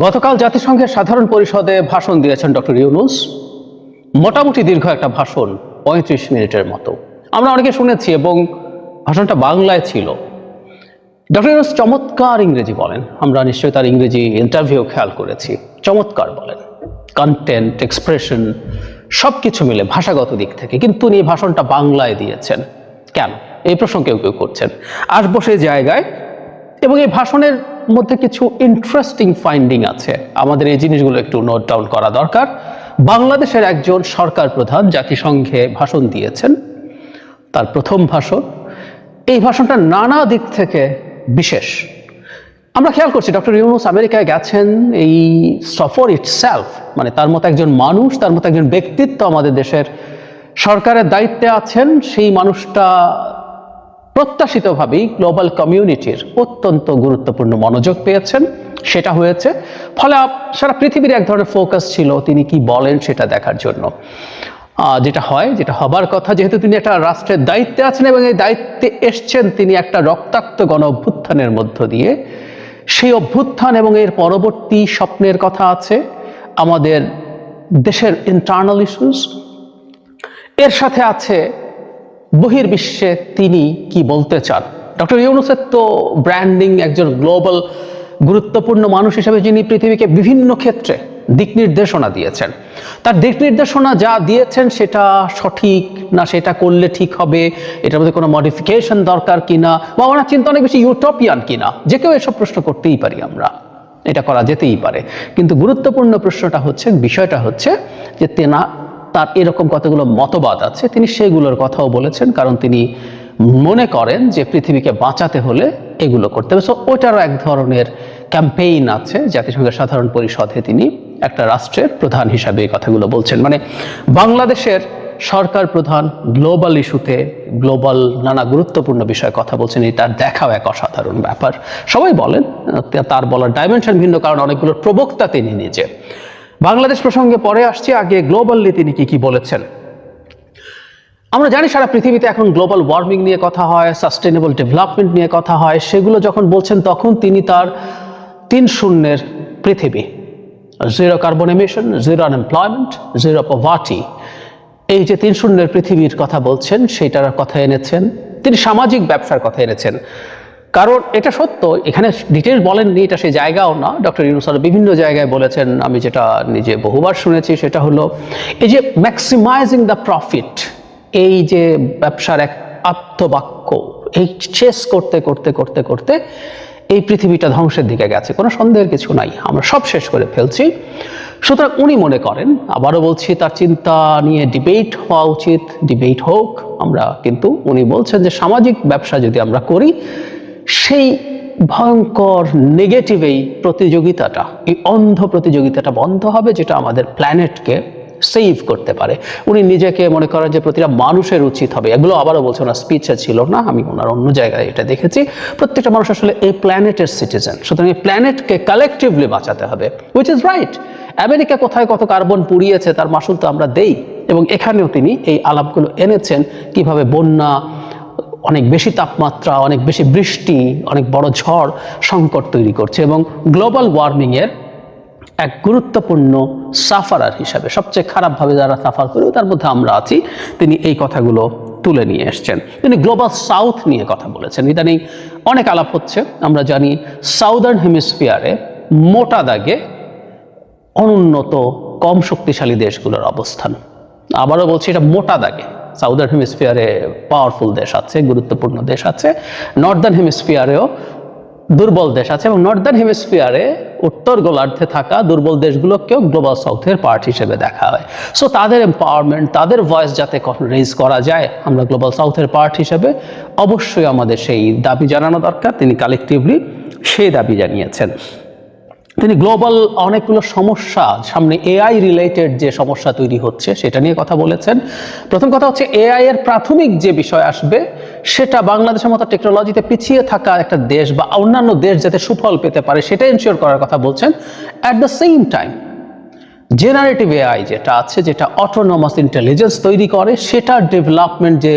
গতকাল জাতিসংঘের সাধারণ পরিষদে ভাষণ দিয়েছেন ডক্টর ইউনুস। মোটামুটি দীর্ঘ একটা ভাষণ, পঁয়ত্রিশ মিনিটের মতো। আমরা অনেকে শুনেছি এবং ভাষণটা বাংলায় ছিল। ডক্টর ইউনুস চমৎকার ইংরেজি বলেন। আমরা নিশ্চয়ই তার ইংরেজি ইন্টারভিউ খেয়াল করেছি। চমৎকার বলেন। কন্টেন্ট এক্সপ্রেশন সব কিছু মিলে ভাষাগত দিক থেকে কিন্তু উনি ভাষণটা বাংলায় দিয়েছেন। কেন? এই কেউ কেউ করছেন। আসব সেই জায়গায়। এবং এই ভাষণের মধ্যে কিছু ইন্টারেস্টিং ফাইন্ডিং আছে। আমাদের এই জিনিসগুলো একটু নোট ডাউন করা দরকার। বাংলাদেশের একজন সরকার প্রধান জাতিসংঘে ভাষণ দিয়েছেন। তার প্রথম ভাষণ। এই ভাষণটা নানা দিক থেকে বিশেষ। আমরা খেয়াল করছি, ডক্টর ইউনুস আমেরিকায় গেছেন এই সফর ইটসেলফ মানে তার মতো একজন মানুষ, তার মতো একজন ব্যক্তিত্ব আমাদের দেশের সরকারের দায়িত্বে আছেন। সেই মানুষটা প্রত্যাশিতভাবেই গ্লোবাল কমিউনিটির অত্যন্ত গুরুত্বপূর্ণ মনোযোগ পেয়েছেন। সেটা হয়েছে, ফলে সারা পৃথিবীর এক ধরনের ফোকাস ছিল তিনি কি বলেন সেটা দেখার জন্য। যেটা হয়, যেটা হবার কথা, যেহেতু তিনি একটা রাষ্ট্রের দায়িত্বে আছেন এবং এই দায়িত্বে এসছেন তিনি একটা রক্তাক্ত গণ অভ্যুত্থানের মধ্য দিয়ে। সেই অভ্যুত্থান এবং এর পরবর্তী স্বপ্নের কথা আছে, আমাদের দেশের ইন্টারনাল ইস্যুস এর সাথে আছে বহির্বিশ্বে তিনি কি বলতে চান? ডক্টর ইউনুসের তো ব্র্যান্ডিং একজন গ্লোবাল গুরুত্বপূর্ণ মানুষ হিসেবে যিনি পৃথিবীকে বিভিন্ন ক্ষেত্রে দিক নির্দেশনা দিয়েছেন। তার দিক নির্দেশনা যা দিয়েছেন সেটা সঠিক না সেটা করলে ঠিক হবে? এটার মধ্যে কোনো মডিফিকেশন দরকার কিনা? বা ওনার চিন্তা অনেক বেশি ইউটোপিয়ান কিনা? যে কেউ এসব প্রশ্ন করতেই পারি আমরা। এটা করা যেতেই পারে। কিন্তু গুরুত্বপূর্ণ প্রশ্নটা হচ্ছে, বিষয়টা হচ্ছে যে তেনা তার এরকম কতগুলো মতবাদ আছে, তিনি সেগুলোর কথাও বলেছেন, কারণ তিনি মনে করেন যে পৃথিবীকে বাঁচাতে হলে এগুলো করতে হবে। সো ওইটারও এক ধরনের ক্যাম্পেইন আছে, জাতিসংঘের সাধারণ পরিষদে তিনি একটা রাষ্ট্রের প্রধান হিসাবে এই কথাগুলো বলছেন। মানে বাংলাদেশের সরকার প্রধান গ্লোবাল ইস্যুতে গ্লোবাল নানা গুরুত্বপূর্ণ বিষয়ে কথা বলছেন এটা দেখাও এক অসাধারণ ব্যাপার। সবাই বলেন, তার বলার ডাইমেনশন ভিন্ন, কারণ অনেকগুলো প্রবক্তা তিনি নিজে। বাংলাদেশ প্রসঙ্গে পরে আসছি, আগে গ্লোবালি তিনি কি কি বলেছেন। আমরা জানি সারা পৃথিবীতে এখন গ্লোবাল ওয়ার্মিং নিয়ে কথা হয় সাস্টেনেবল ডেভেলপমেন্ট নিয়ে কথা হয়, সেগুলো যখন বলছেন তখন তিনি তার তিন শূন্যের পৃথিবী। Zero carbon emission zero unemployment zero poverty এই যে তিন শূন্যের পৃথিবীর কথা বলছেন, সেইটার কথা এনেছেন, তিনি সামাজিক ব্যবসার কথা এনেছেন। কারণ এটা সত্য, এখানে ডিটেলস বলেননি, এটা সেই জায়গাও না। ডক্টর ইউনুস আরও বিভিন্ন জায়গায় বলেছেন, আমি যেটা নিজে বহুবার শুনেছি, সেটা হলো এই যে ম্যাক্সিমাইজিং দ্য প্রফিট এই যে ব্যবসার এক আত্মবাক্য, এই শেষ করতে করতে করতে করতে এই পৃথিবীটা ধ্বংসের দিকে গেছে। কোনো সন্দেহের কিছু নাই, আমরা সব শেষ করে ফেলছি। সুতরাং উনি মনে করেন, আবারও বলছি, তার চিন্তা নিয়ে ডিবেট হওয়া উচিত ডিবেট হোক, আমরা কিন্তু, উনি বলছেন যে সামাজিক ব্যবসা যদি আমরা করি সেই ভয়ঙ্কর নেগেটিভ এই প্রতিযোগিতাটা, এই অন্ধ প্রতিযোগিতাটা বন্ধ হবে যেটা আমাদের প্ল্যানেটকে সেভ করতে পারে। উনি নিজেকে মনে করেন যে প্রতিটা মানুষের উচিত হবে। এগুলো আবারও বলছে, ওনার স্পিচে ছিল না, আমি ওনার অন্য জায়গায় এটা দেখেছি। প্রত্যেকটা মানুষ আসলে এই প্ল্যানেটের সিটিজেন সুতরাং এই প্ল্যানেটকে কালেকটিভলি বাঁচাতে হবে উইচ ইজ রাইট আমেরিকা কোথায় কত কার্বন পুড়িয়েছে, তার মাসুল তো আমরা দেই। এবং এখানেও তিনি এই আলাপগুলো এনেছেন, কীভাবে বন্যা অনেক বেশি তাপমাত্রা, অনেক বেশি বৃষ্টি, অনেক বড় ঝড়, সংকট তৈরি করছে এবং গ্লোবাল ওয়ার্মিংয়ের এক গুরুত্বপূর্ণ সাফারার হিসাবে সবচেয়ে খারাপভাবে যারা সাফার করেও তার মধ্যে আমরা আছি, তিনি এই কথাগুলো তুলে নিয়ে এসছেন। তিনি গ্লোবাল সাউথ নিয়ে কথা বলেছেন। ইদানিং অনেক আলাপ হচ্ছে। আমরা জানি সাউদার্ন হেমিস্ফিয়ারে মোটা দাগে অনুন্নত, কম শক্তিশালী দেশগুলোর অবস্থান। আবারও বলছি, এটা মোটা দাগে। সাউদার্ন হেমিস্ফিয়ারে পাওয়ারফুল দেশ আছে, গুরুত্বপূর্ণ দেশ আছে। নর্দার্ন হেমিস্ফিয়ারেও দুর্বল দেশ আছে এবং নর্দার্ন হেমিস্ফিয়ারে উত্তর গোলার্ধে থাকা দুর্বল দেশগুলোকেও গ্লোবাল সাউথের পার্ট হিসেবে দেখা হয়। সো তাদের এম্পাওয়ারমেন্ট তাদের ভয়েস যাতে রেজ করা যায়, আমরা গ্লোবাল সাউথের পার্ট হিসেবে অবশ্যই আমাদের সেই দাবি জানানো দরকার। তিনি কালেকটিভলি সেই দাবি জানিয়েছেন। তিনি গ্লোবাল অনেকগুলো সমস্যা সামনে এআই রিলেটেড যে সমস্যা তৈরি হচ্ছে, সেটা নিয়ে কথা বলেছেন। প্রথম কথা হচ্ছে, এআই এর প্রাথমিক যে বিষয় আসবে, সেটা বাংলাদেশের মতো টেকনোলজিতে পিছিয়ে থাকা একটা দেশ বা অন্যান্য দেশ যাতে সুফল পেতে পারে সেটা এনশিওর করার কথা বলছেন। At the same time generative AI যেটা আছে, যেটা অটোনমাস ইন্টেলিজেন্স তৈরি করে, সেটার ডেভেলপমেন্ট যে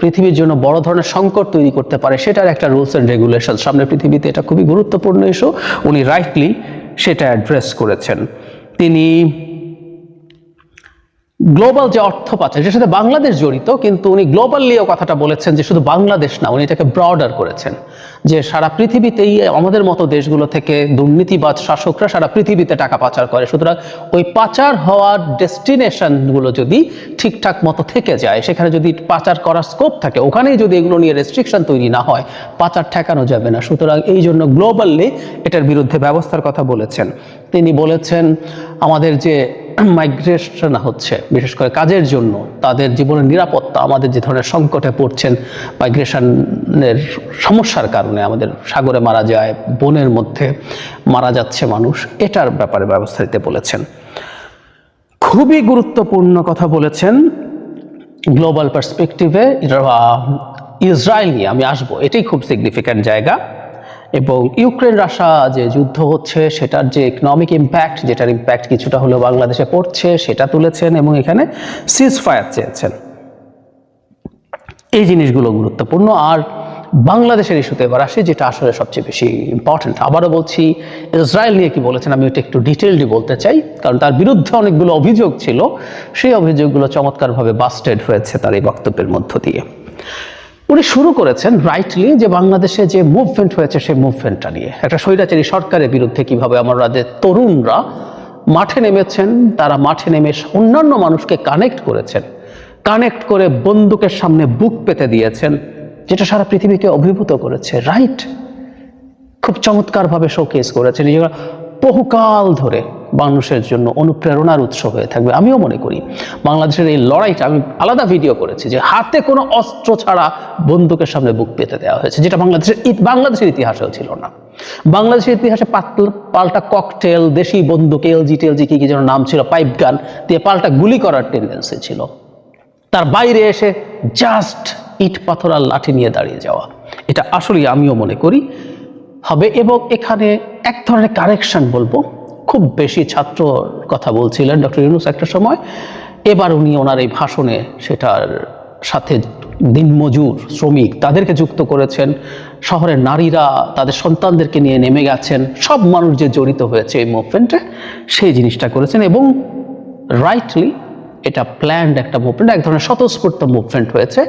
পৃথিবীর জন্য বড় ধরনের সংকট তৈরি করতে পারে, সেটার একটা রুলস অ্যান্ড রেগুলেশন সামনে পৃথিবীতে এটা খুবই গুরুত্বপূর্ণ ইস্যু উনি রাইটলি সেটা অ্যাড্রেস করেছেন। তিনি গ্লোবাল যে অর্থ পাচার যেটার সাথে বাংলাদেশ জড়িত, কিন্তু উনি গ্লোবালিও কথাটা বলেছেন যে শুধু বাংলাদেশ না, উনি এটাকে ব্রডার করেছেন। যে সারা পৃথিবীতেই আমাদের মতো দেশগুলো থেকে দুর্নীতিবাজ শাসকরা সারা পৃথিবীতে টাকা পাচার করে। সুতরাং ওই পাচার হওয়ার ডেস্টিনেশনগুলো যদি ঠিকঠাক মতো থেকে যায়, সেখানে যদি পাচার করার স্কোপ থাকে, ওখানেই যদি এগুলো নিয়ে রেস্ট্রিকশন তৈরি না হয়, পাচার ঠেকানো যাবে না। সুতরাং এই জন্য গ্লোবালি এটার বিরুদ্ধে ব্যবস্থার কথা বলেছেন। তিনি বলেছেন, আমাদের যে মাইগ্রেশন হচ্ছে, বিশেষ করে কাজের জন্য, তাদের জীবনের নিরাপত্তা, আমাদের যে ধরনের সংকটে পড়ছেন মাইগ্রেশনের সমস্যার কারণে আমাদের সাগরে মারা যায়, বনের মধ্যে মারা যাচ্ছে মানুষ, এটার ব্যাপারে ব্যবস্থা দিতে বলেছেন। খুবই গুরুত্বপূর্ণ কথা বলেছেন গ্লোবাল পার্সপেক্টিভে ইসরায়েল নিয়ে আমি আসব, এটাই খুব সিগনিফিক্যান্ট জায়গা। এবং ইউক্রেন রাশা যে যুদ্ধ হচ্ছে, সেটার যে ইকনমিক ইম্প্যাক্ট যেটার ইম্প্যাক্ট কিছুটা হলেও বাংলাদেশে পড়ছে, সেটা তুলেছেন এবং এখানে সিজ ফায়ার চেয়েছেন। এই জিনিসগুলো গুরুত্বপূর্ণ। আর বাংলাদেশের ইস্যুতে এবার আসে, যেটা আসলে সবচেয়ে বেশি ইম্পর্টেন্ট আবারও বলছি, ইসরায়েল নিয়ে কি বলেছেন, আমি ওটা একটু ডিটেললি বলতে চাই। কারণ তার বিরুদ্ধে অনেকগুলো অভিযোগ ছিল। সেই অভিযোগগুলো চমৎকারভাবে বাস্টেড হয়েছে তার এই বক্তব্যের মধ্য দিয়ে। উনি শুরু করেছেন রাইটলি যে বাংলাদেশে যে মুভমেন্ট হয়েছে সেই মুভমেন্টটা নিয়ে। একটা স্বৈরাচারী সরকারের বিরুদ্ধে কীভাবে আমাদের তরুণরা মাঠে নেমেছেন, তারা মাঠে নেমে অন্যান্য মানুষকে কানেক্ট করেছেন কানেক্ট করে বন্দুকের সামনে বুক পেতে দিয়েছেন, যেটা সারা পৃথিবীকে অভিভূত করেছে রাইট খুব চমৎকারভাবে শোকেস করেছেন। বহুকাল ধরে মানুষের জন্য অনুপ্রেরণার উৎস হয়ে থাকবে, আমিও মনে করি। বাংলাদেশের এই লড়াইটা, আমি আলাদা ভিডিও করেছি যে হাতে কোনো অস্ত্র ছাড়া বন্দুকের সামনে বুক পেতে দেওয়া হয়েছে, যেটা বাংলাদেশের বাংলাদেশের ইতিহাসেও ছিল না। বাংলাদেশের ইতিহাসে পাতল- পাল্টা ককটেল দেশি বন্দুক এলজি টেলজি কি কি যেন নাম ছিল পাইপ গান দিয়ে পাল্টা গুলি করার টেন্ডেন্সি ছিল। তার বাইরে এসে জাস্ট ইট, পাথর আর লাঠি নিয়ে দাঁড়িয়ে যাওয়া, এটা আসলেই আমিও মনে করি। হবে এবং এখানে এক ধরনের কারেকশন বলব খুব বেশি ছাত্র কথা বলছিলেন ডক্টর ইউনুস একটা সময়। এবার উনি ওনার এই ভাষণে সেটার সাথে দিনমজুর শ্রমিক তাদেরকে যুক্ত করেছেন। শহরের নারীরা তাদের সন্তানদেরকে নিয়ে নেমে গেছেন। সব মানুষ যে জড়িত হয়েছে এই মুভমেন্টে সেই জিনিসটা করেছেন এবং রাইটলি এটা প্ল্যান্ড একটা মুভমেন্ট এক ধরনের স্বতঃস্ফূর্ত মুভমেন্ট হয়েছে।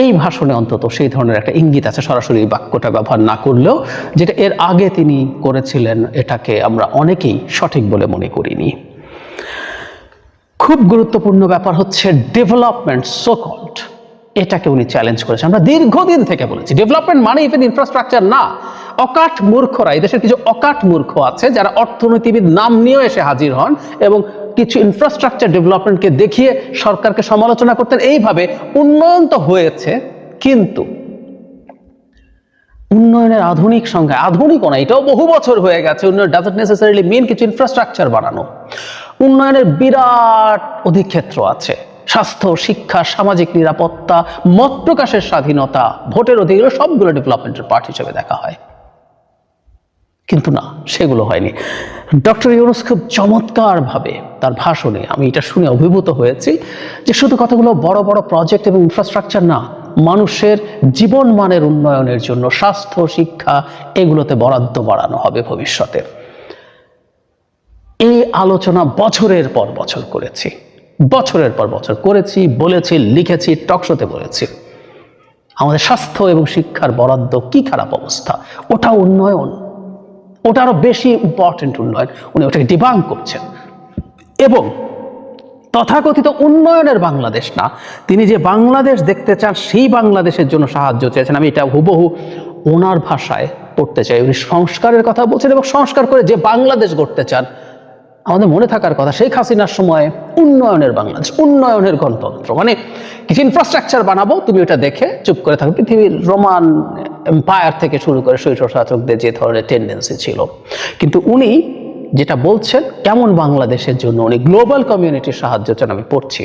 এই ভাষণে অন্তত সেই ধরনের একটা ইঙ্গিত আছে, সরাসরি বাক্যটা ব্যবহার না করলেও, যেটা এর আগে তিনি করেছিলেন, এটাকে আমরা অনেকেই সঠিক বলে মনে করিনি। খুব গুরুত্বপূর্ণ ব্যাপার হচ্ছে ডেভেলপমেন্ট সো কল্ড এটাকে উনি চ্যালেঞ্জ করেছেন। আমরা দীর্ঘদিন থেকে বলেছি ডেভেলপমেন্ট মানে ইভেন ইনফ্রাস্ট্রাকচার না। অকাট মূর্খরা, এই দেশের কিছু অকাট মূর্খ আছে, যারা অর্থনীতিবিদ নাম নিয়েও এসে হাজির হন এবং কিছু ইনফ্রাস্ট্রাকচার ডেভেলপমেন্টকে দেখিয়ে সরকারকে সমালোচনা করতেন। এইভাবে উন্নয়ন তো হয়েছে, কিন্তু উন্নয়নের আধুনিক সংখ্যা আধুনিক না, এটাও বহু বছর হয়ে গেছে। উন্নয়ন ডাজন্ট নেসেসারিলি মেন কিছু ইনফ্রাস্ট্রাকচার বানানো। উন্নয়নের বিরাট অধিক্ষেত্র আছে। স্বাস্থ্য, শিক্ষা, সামাজিক নিরাপত্তা, মত প্রকাশের স্বাধীনতা, ভোটের অধিকার সবগুলো ডেভেলপমেন্টের পার্ট হিসেবে দেখা হয়। কিন্তু না, সেগুলো হয়নি। ডক্টর ইউনুস খুব চমৎকারভাবে তার ভাষণে, আমি এটা শুনে অভিভূত হয়েছি যে শুধু কতগুলো বড় বড় প্রজেক্ট এবং ইনফ্রাস্ট্রাকচার না, মানুষের জীবন মানের উন্নয়নের জন্য স্বাস্থ্য, শিক্ষা এগুলোতে বরাদ্দ বাড়ানো হবে ভবিষ্যতে এই আলোচনা বছরের পর বছর করেছি, বছরের পর বছর করেছি, বলেছি, লিখেছি টকশোতে বলেছি। আমাদের স্বাস্থ্য এবং শিক্ষার বরাদ্দ কি খারাপ অবস্থা? ওটা উন্নয়ন। ওটা আরও বেশি ইম্পর্টেন্ট উন্নয়ন। উনি ওটাকে ডিবাং করছেন। এবং তথাকথিত উন্নয়নের বাংলাদেশ না, তিনি যে বাংলাদেশ দেখতে চান, সেই বাংলাদেশের জন্য সাহায্য চেয়েছেন। আমি এটা হুবহু ওনার ভাষায় পড়তে চাই। উনি সংস্কারের কথা বলছেন এবং সংস্কার করে যে বাংলাদেশ গড়তে চান, আমাদের মনে থাকার কথা, শেখ হাসিনার সময় উন্নয়নের বাংলাদেশ, উন্নয়নের গণতন্ত্র। মানে কিছু ইনফ্রাস্ট্রাকচার বানাবো, তুমি ওটা দেখে চুপ করে থাকো। পৃথিবীর রোমান এম্পায়ার থেকে শুরু করে শৈশব শাসকদের যে ধরনের টেন্ডেন্সি ছিল। কিন্তু উনি যেটা বলছেন, কেমন বাংলাদেশের জন্য উনি গ্লোবাল কমিউনিটির সাহায্য যেন আমি পড়ছি।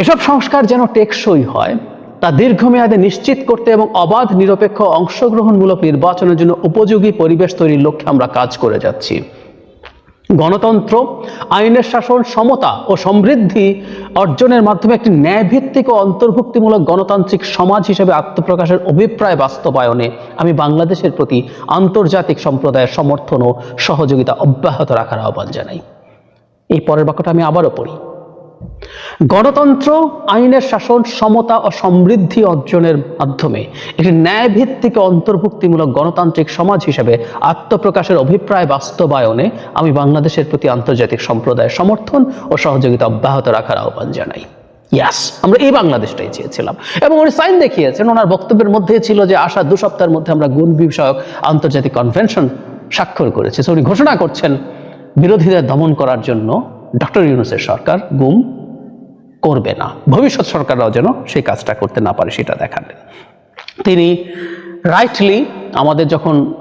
এসব সংস্কার যেন টেকসই হয়, তা দীর্ঘমেয়াদে নিশ্চিত করতে এবং অবাধ, নিরপেক্ষ, অংশগ্রহণমূলক নির্বাচনের জন্য উপযোগী পরিবেশ তৈরির লক্ষ্যে আমরা কাজ করে যাচ্ছি। গণতন্ত্র, আইনের শাসন, সমতা ও সমৃদ্ধি অর্জনের মাধ্যমে একটি ন্যায়ভিত্তিক ও অন্তর্ভুক্তিমূলক গণতান্ত্রিক সমাজ হিসেবে আত্মপ্রকাশের অভিপ্রায় বাস্তবায়নে আমি বাংলাদেশের প্রতি আন্তর্জাতিক সম্প্রদায়ের সমর্থন ও সহযোগিতা অব্যাহত রাখার আহ্বান জানাই। এই পরের বাক্যটা আমি আবারও পড়ি। গণতন্ত্র, আইনের শাসন, সমতা ও সমৃদ্ধি অর্জনের মাধ্যমে একটি ন্যায়ভিত্তিক অন্তর্ভুক্তিমূলক গণতান্ত্রিক সমাজ হিসেবে আত্মপ্রকাশের অভিপ্রায় বাস্তবায়নে আমি বাংলাদেশের প্রতি আন্তর্জাতিক সম্প্রদায়ের সমর্থন ও সহযোগিতা অব্যাহত রাখার আহ্বান জানাই। ইয়াস আমরা এই বাংলাদেশটাই চেয়েছিলাম। এবং উনি সাইন দেখিয়েছেন, ওনার বক্তব্যের মধ্যে ছিল যে আসা দু সপ্তাহের মধ্যে আমরা গুণ বিষয়ক আন্তর্জাতিক কনভেনশন স্বাক্ষর করেছি। উনি ঘোষণা করছেন, বিরোধীদের দমন করার জন্য ডক্টর ইউনুসের সরকার গুম করবে না। ভবিষ্যৎ সরকাররাও যেন সেই কাজটা করতে না পারে সেটা দেখালেন তিনি রাইটলি আমাদের যখন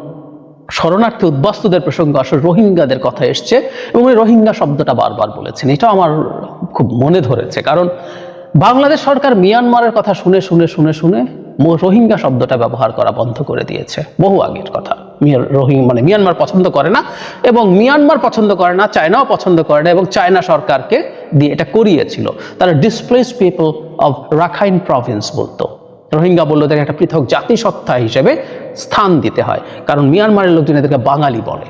শরণার্থী উদ্বাস্তুদের প্রসঙ্গ আসলে রোহিঙ্গাদের কথা এসছে এবং উনি রোহিঙ্গা শব্দটা বারবার বলেছেন। এটা আমার খুব মনে ধরেছে কারণ বাংলাদেশ সরকার মিয়ানমারের কথা শুনে শুনে শুনে শুনে রোহিঙ্গা শব্দটা ব্যবহার করা বন্ধ করে দিয়েছে। বহু আগের কথা। রোহিঙ্গা মানে মিয়ানমার পছন্দ করে না এবং মিয়ানমার পছন্দ করে না, চায়নাও পছন্দ করে না এবং চায়না সরকারকে দিয়ে এটা করিয়েছিল। তারা displace people of Rakhine province বলতো। রোহিঙ্গা বলল, তাকে একটা পৃথক জাতিসত্তা হিসেবে স্থান দিতে হয়। কারণ মিয়ানমারের লোকজন এদেরকে বাঙালি বলে।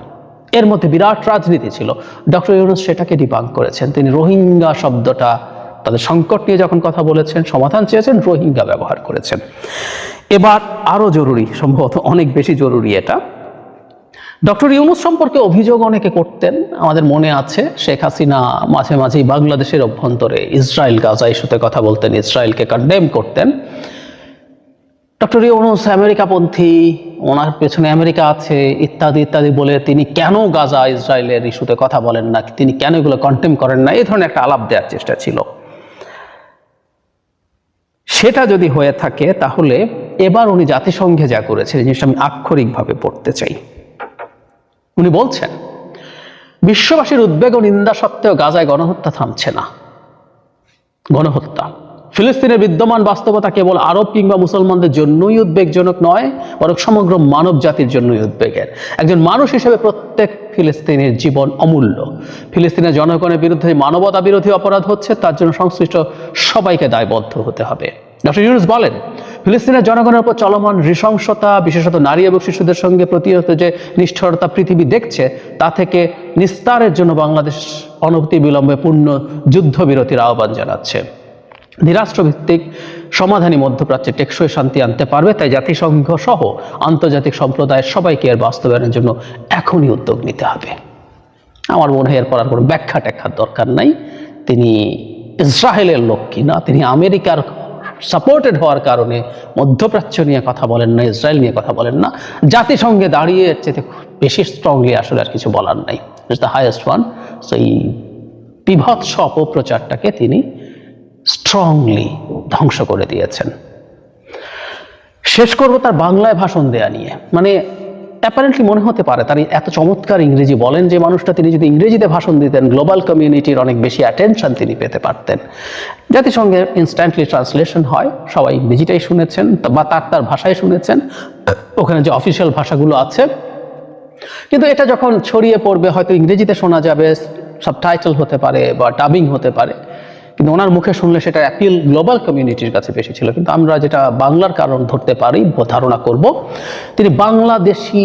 এর মধ্যে বিরাট রাজনীতি ছিল। ডক্টর ইউনুস সেটাকে ডিবাং করেছেন। তিনি রোহিঙ্গা শব্দটা তাদের সংকট নিয়ে যখন কথা বলেছেন, সমাধান চেয়েছেন, রোহিঙ্গা ব্যবহার করেছেন। এবার আরও জরুরি, সম্ভবত অনেক বেশি জরুরি এটা। ডক্টর ইউনুস সম্পর্কে অভিযোগ অনেকে করতেন, আমাদের মনে আছে, শেখ হাসিনা মাঝে মাঝেই বাংলাদেশের অভ্যন্তরে ইসরায়েল গাজা ইস্যুতে কথা বলতেন, ইসরায়েলকে কন্ডেম করতেন। ডক্টর ইউনুস আমেরিকাপন্থী, ওনার পেছনে আমেরিকা আছে, ইত্যাদি ইত্যাদি বলে তিনি কেন গাজা ইসরায়েলের ইস্যুতে কথা বলেন না, তিনি কেন এগুলো কন্টেম করেন না, এই ধরনের একটা আলাপ দেওয়ার চেষ্টা ছিল। সেটা যদি হয়ে থাকে, তাহলে এবার উনি জাতিসংঘে যা করেছেন এই জিনিসটা আমি আক্ষরিকভাবে পড়তে চাই। উনি বলছেন, বিশ্ববাসীর উদ্বেগ ও নিন্দা সত্ত্বেও গাজায় গণহত্যা থামছে না। গণহত্যা। ফিলিস্তিনের বিদ্যমান বাস্তবতা কেবল আরব কিংবা মুসলমানদের জন্যই উদ্বেগজনক নয়, বরং সমগ্র মানব জাতির জন্যই উদ্বেগের। একজন মানুষ হিসেবে প্রত্যেক ফিলিস্তিনের জীবন অমূল্য। ফিলিস্তিনের জনগণের বিরুদ্ধে মানবতা বিরোধী অপরাধ হচ্ছে, তার জন্য সংশ্লিষ্ট সবাইকে দায়বদ্ধ হতে হবে। ডক্টর ইউনুস বলেন ফিলিস্তিনের জনগণের উপর চলমান নৃশংসতা, বিশেষত নারী এবং শিশুদের সঙ্গে প্রতিহত যে নিষ্ঠুরতা পৃথিবী দেখছে, তা থেকে নিস্তারের জন্য বাংলাদেশ অনবতি বিলম্বে পূর্ণ যুদ্ধবিরতির আহ্বান জানাচ্ছে। দ্বিরাষ্ট্রভিত্তিক সমাধানী মধ্যপ্রাচ্যে টেকসই শান্তি আনতে পারবে, তাই জাতিসংঘ সহ আন্তর্জাতিক সম্প্রদায়ের সবাইকে এর বাস্তবায়নের জন্য এখনই উদ্যোগ নিতে হবে। আমার মনে হয় এরপর আর কোনো ব্যাখ্যা ট্যাখ্যার দরকার নাই। তিনি ইসরায়েলের লোক কিনা, তিনি আমেরিকার সাপোর্টেড হওয়ার কারণে মধ্যপ্রাচ্য নিয়ে কথা বলেন না, ইসরায়েল নিয়ে কথা বলেন না। জাতিসংঘে দাঁড়িয়ে এর চেয়ে বেশি স্ট্রংলি আসলে আর কিছু বলার নাই। দ্য হায়েস্ট ওয়ান সেই বিভৎস অপপ্রচারটাকে তিনি স্ট্রংলি ধ্বংস করে দিয়েছেন। শেষ করব তার বাংলায় ভাষণ দেয়া নিয়ে। মানে অ্যাপারেন্টলি মনে হতে পারে, তার এত চমৎকার ইংরেজি বলেন যে মানুষটা তিনি যদি ইংরেজিতে ভাষণ দিতেন, গ্লোবাল কমিউনিটির অনেক বেশি অ্যাটেনশন তিনি পেতে পারতেন। জাতিসংঘের ইনস্ট্যান্টলি ট্রান্সলেশন হয়, সবাই ইংরেজিটাই শুনেছেন, বা তার তার ভাষায় শুনেছেন, ওখানে যে অফিসিয়াল ভাষাগুলো আছে। কিন্তু এটা যখন ছড়িয়ে পড়বে, হয়তো ইংরেজিতে শোনা যাবে সাবটাইটেল হতে পারে বা ডাবিং হতে পারে। কিন্তু ওনার মুখে শুনলে সেটা অ্যাপিল গ্লোবাল কমিউনিটির কাছে বেশি ছিল। কিন্তু আমরা যেটা বাংলার কারণ ধরতে পারি ধারণা করব, তিনি বাংলাদেশি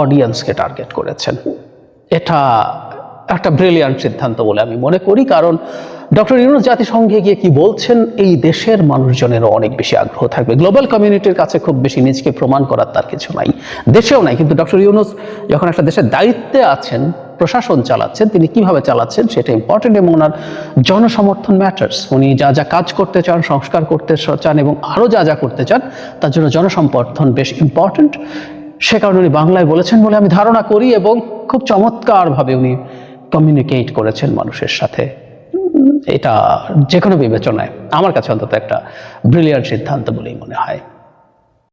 অডিয়েন্সকে টার্গেট করেছেন। এটা একটা ব্রিলিয়ান্ট সিদ্ধান্ত বলে আমি মনে করি, কারণ ডক্টর ইউনুস জাতিসংঘে গিয়ে কি বলছেন, এই দেশের মানুষজনেরও অনেক বেশি আগ্রহ থাকবে। গ্লোবাল কমিউনিটির কাছে খুব বেশি নিজকে প্রমাণ করার তার কিছু নাই, দেশেও নাই। কিন্তু ডক্টর ইউনুস যখন একটা দেশের দায়িত্বে আছেন প্রশাসন চালাচ্ছেন, তিনি কীভাবে চালাচ্ছেন সেটা ইম্পর্টেন্ট এবং ওনার জনসমর্থন ম্যাটার্স উনি যা যা কাজ করতে চান, সংস্কার করতে চান এবং আরও যা যা করতে চান, তার জন্য জনসমর্থন বেশ ইম্পর্টেন্ট সে কারণে উনি বাংলায় বলেছেন বলে আমি ধারণা করি এবং খুব চমৎকারভাবে উনি কমিউনিকেট করেছেন মানুষের সাথে। এটা যে কোনো বিবেচনায়। আমার কাছে অন্তত একটা ব্রিলিয়ান্ট সিদ্ধান্ত বলেই মনে হয়।